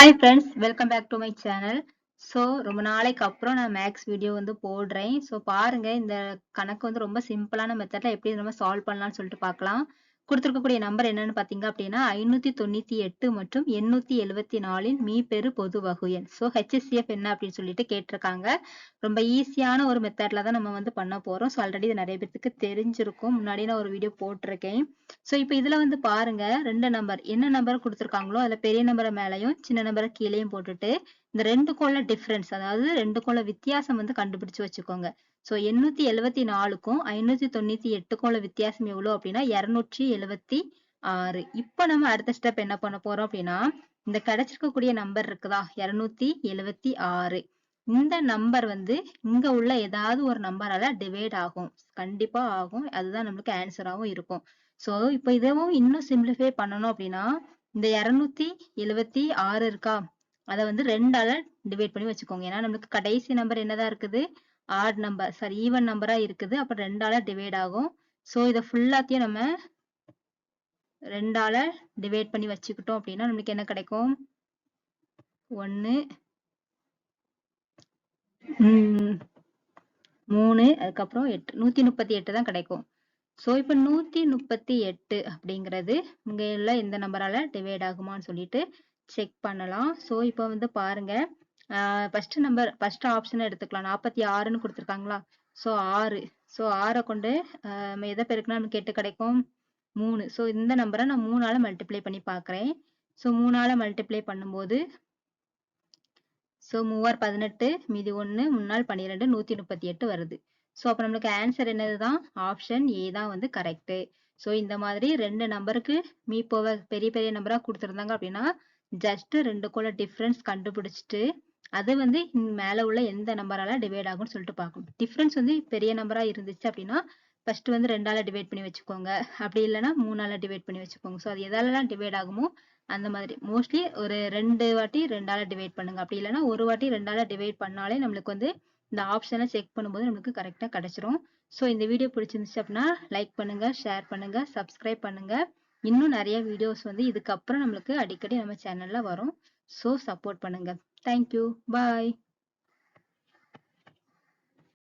Hi friends welcome back to my channel so ரொம்ப நாளைக்கு அப்புறம் நான் மேக்ஸ் வீடியோ வந்து போடுறேன். ஸோ பாருங்க இந்த கணக்கு வந்து ரொம்ப சிம்பிளான மெத்தடில் எப்படி நம்ம சால்வ் பண்ணலாம்னு சொல்லிட்டு பார்க்கலாம். கொடுத்துருக்கக்கூடிய நம்பர் என்னன்னு பாத்தீங்க அப்படின்னா ஐநூத்தி தொண்ணூத்தி எட்டு மற்றும் எண்ணூத்தி எழுவத்தி நாலின் மீ பெரு பொது வகு எண் ஸோ ஹெச்எஸ்சிஎஃப் என்ன அப்படின்னு சொல்லிட்டு கேட்டிருக்காங்க. ரொம்ப ஈஸியான ஒரு மெத்தட்ல தான் நம்ம வந்து பண்ண போறோம். ஸோ ஆல்ரெடி இது நிறைய பேருக்கு தெரிஞ்சிருக்கும். முன்னாடி நான் ஒரு வீடியோ போட்டிருக்கேன். சோ இப்போ இதுல வந்து பாருங்க ரெண்டு நம்பர் என்ன நம்பர் கொடுத்துருக்காங்களோ அதுல பெரிய நம்பரை மேலையும் சின்ன நம்பரை கீழேயும் போட்டுட்டு இந்த ரெண்டுக்குள்ள டிஃபரன்ஸ் அதாவது ரெண்டுக்குள்ள வித்தியாசம் வந்து கண்டுபிடிச்சு வச்சுக்கோங்க. ஸோ எண்ணூத்தி எழுவத்தி நாலுக்கும் ஐநூத்தி தொண்ணூத்தி எட்டுக்கும் உள்ள வித்தியாசம் எவ்வளவு அப்படின்னா இருநூற்றி எழுவத்தி ஆறு. இப்போ நம்ம அடுத்த ஸ்டெப் என்ன பண்ண போறோம் அப்படின்னா இந்த கிடைச்சிருக்கக்கூடிய நம்பர் இருக்குதா? இருநூத்தி எழுவத்தி ஆறு. இந்த நம்பர் வந்து இங்க உள்ள ஏதாவது ஒரு நம்பரால டிவைட் ஆகும். கண்டிப்பா ஆகும். அதுதான் நம்மளுக்கு ஆன்சராகவும் இருக்கும். ஸோ இப்போ இதுவும் இன்னும் சிம்பிளிஃபை பண்ணணும் அப்படின்னா இந்த இருநூத்தி எழுவத்தி ஆறு இருக்கா? அதை வந்து ரெண்டால டிவைட் பண்ணி வச்சுக்கோங்க. ஏன்னா நம்மளுக்கு கடைசி நம்பர் என்னதான் இருக்குது? ஆட் நம்பர் சாரி ஈவன் நம்பரா இருக்குது. அப்ப ரெண்டால டிவைட் ஆகும். ஸோ இதை ஃபுல்லாத்தையும் நம்ம ரெண்டால டிவைட் பண்ணி வச்சுக்கிட்டோம் அப்படின்னா நம்மளுக்கு என்ன கிடைக்கும்? ஒன்னு மூணு அதுக்கப்புறம் எட்டு. நூத்தி முப்பத்தி எட்டு தான் கிடைக்கும். ஸோ இப்போ நூத்தி முப்பத்தி எட்டு அப்படிங்கிறது இங்க உள்ள எந்த நம்பரால டிவைட் ஆகுமான்னு சொல்லிட்டு செக் பண்ணலாம். ஸோ இப்போ வந்து பாருங்க. ஃபர்ஸ்ட் நம்பர் ஃபர்ஸ்ட் ஆப்ஷன் எடுத்துக்கலாம். நாற்பத்தி ஆறுன்னு கொடுத்துருக்காங்களா? ஸோ ஆறு. ஸோ ஆறை கொண்டு நம்ம எதை பெருக்குனா நமக்கு எட்டு கிடைக்கும்? மூணு. ஸோ இந்த நம்பரை நான் மூணால மல்டிப்ளை பண்ணி பார்க்குறேன் ஸோ மூணால மல்டிப்ளை பண்ணும்போது ஸோ மூவார் பதினெட்டு மீதி ஒன்று முன்னாள் பன்னிரெண்டு நூற்றி முப்பத்தி எட்டு வருது. ஸோ அப்போ நம்மளுக்கு ஆன்சர் என்னது தான் ஆப்ஷன் ஏ தான் வந்து கரெக்டு ஸோ இந்த மாதிரி ரெண்டு நம்பருக்கு மீ போவ பெரிய பெரிய நம்பராக கொடுத்துருந்தாங்க அப்படின்னா ஜஸ்ட் ரெண்டுக்குள்ள டிஃப்ரென்ஸ் கண்டுபிடிச்சிட்டு அது வந்து மேல உள்ள எந்த நம்பரால டிவைட் ஆகும்னு சொல்லிட்டு பார்க்கணும். டிஃப்ரென்ஸ் வந்து பெரிய நம்பரா இருந்துச்சு அப்படின்னா ஃபர்ஸ்ட் வந்து ரெண்டால டிவைட் பண்ணி வச்சுக்கோங்க. அப்படி இல்லைன்னா மூணால டிவைட் பண்ணி வச்சுக்கோங்க. ஸோ அது எதாலலாம் டிவைட் ஆகுமோ அந்த மாதிரி. மோஸ்ட்லி ஒரு ரெண்டு வாட்டி ரெண்டால டிவைட் பண்ணுங்க. அப்படி இல்லைன்னா ஒரு வாட்டி ரெண்டால டிவைட் பண்ணாலே நம்மளுக்கு வந்து இந்த ஆப்ஷனை செக் பண்ணும்போது நம்மளுக்கு கரெக்டாக கிடைச்சிரும். ஸோ இந்த வீடியோ பிடிச்சிருந்துச்சு அப்படின்னா லைக் பண்ணுங்க ஷேர் பண்ணுங்க சப்ஸ்கிரைப் பண்ணுங்க. இன்னும் நிறைய வீடியோஸ் வந்து இதுக்கப்புறம் நம்மளுக்கு அடிக்கடி நம்ம சேனல்ல வரும். ஸோ சப்போர்ட் பண்ணுங்க. Thank you bye